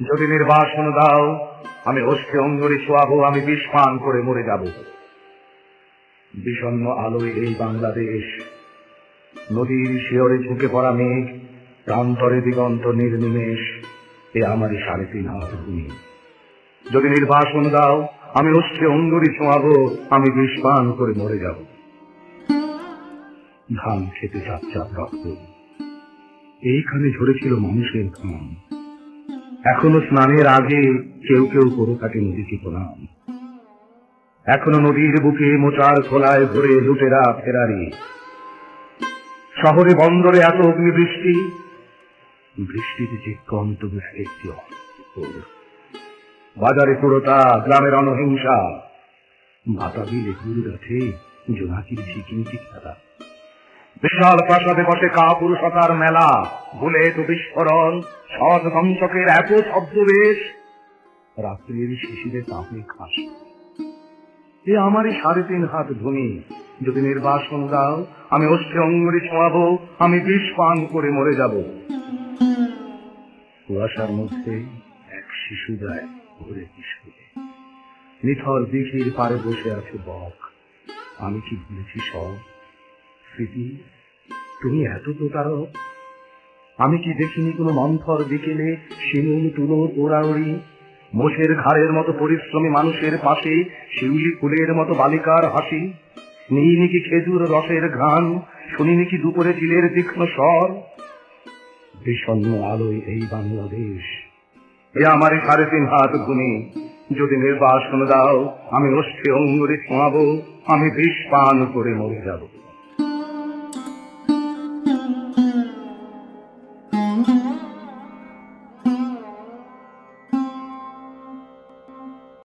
যদি নির্বাসন দাও, আমি অষ্টে অঙ্গরে ছোয়াবো আমি বিষ পান করে মরে যাব। বিষণ্ণ আলোয় এই বাংলাদেশ, নদীর শিয়রে ঝুঁকে পড়া মেঘ, প্রান্তরে দিগন্ত নির্নিমেষ, এ আমারই সাড়ে তিন হাত ভূমি। যদি নির্বাসন দাও, আমি অষ্টে অঙ্গরি ছোঁয়াবো আমি বিষ পান করে মরে যাব। ধান খেতে চাপ চাপ রক্ত। এইখানে ঝরেছিল মানুষের ঘাম। এখনও স্নানের আগে কেউ কেউ করে থাকে নদীকে প্রণাম। এখনও নদীর বুকে মোচার খোলায় ভরে লুটেরা ফেরারি। শহরে বন্দরে এত অগ্নিবৃষ্টি, বৃষ্টিতে যে কন্ত বৃষ্টি একটি। বাজারে পুরোটা গ্রামের অনহিংসা। ভাতা বিলে গুরু গাছে জোনাকির ঝিকিমিকি খেলা। বিশাল প্রাসাদে বসে কাপুরুষতার মেলা। বুলেট ও বিস্ফোরণ, সৎ ধ্বংসকের এত শব্দবেশ। রাত্রির শিশিরে তাপে খাস। এ আমারই সাড়ে তিন হাত ভূমি। যদি নির্বাসন দাও, আমি অষ্টে অঙ্গুরি ছোঁয়াবো, আমি বিষ পান করে মরে যাব। কুয়াশার মধ্যে এক শিশু যায় ঘুরে স্কুলে নিথর দিঘির পারে বসে আছে বক। আমি কি ভুলেছি সব? স্মৃতি তুমি এত প্রতারক। আমি কি দেখিনি কোনো মন্থর বিকেলে শিমুল, তুলো ওড়াউড়ি মোষের ঘাড়ের মতো পরিশ্রমী মানুষের পাশে শিউলি ফুলের মতো বালিকার হাসি। নেই নাকি খেজুর রসের ঘ্রাণ? শুনি নাকি দুপুরে চিলের তীক্ষ্ণ স্বর? বিষণ্ণ আলোয় এই বাংলাদেশ, এ আমার সাড়ে তিন হাত ভূমি। যদি নির্বাসন দাও, আমি অস্থি অঙ্গুরে ছোঁয়াবো আমি বিষ পান করে মরে যাব।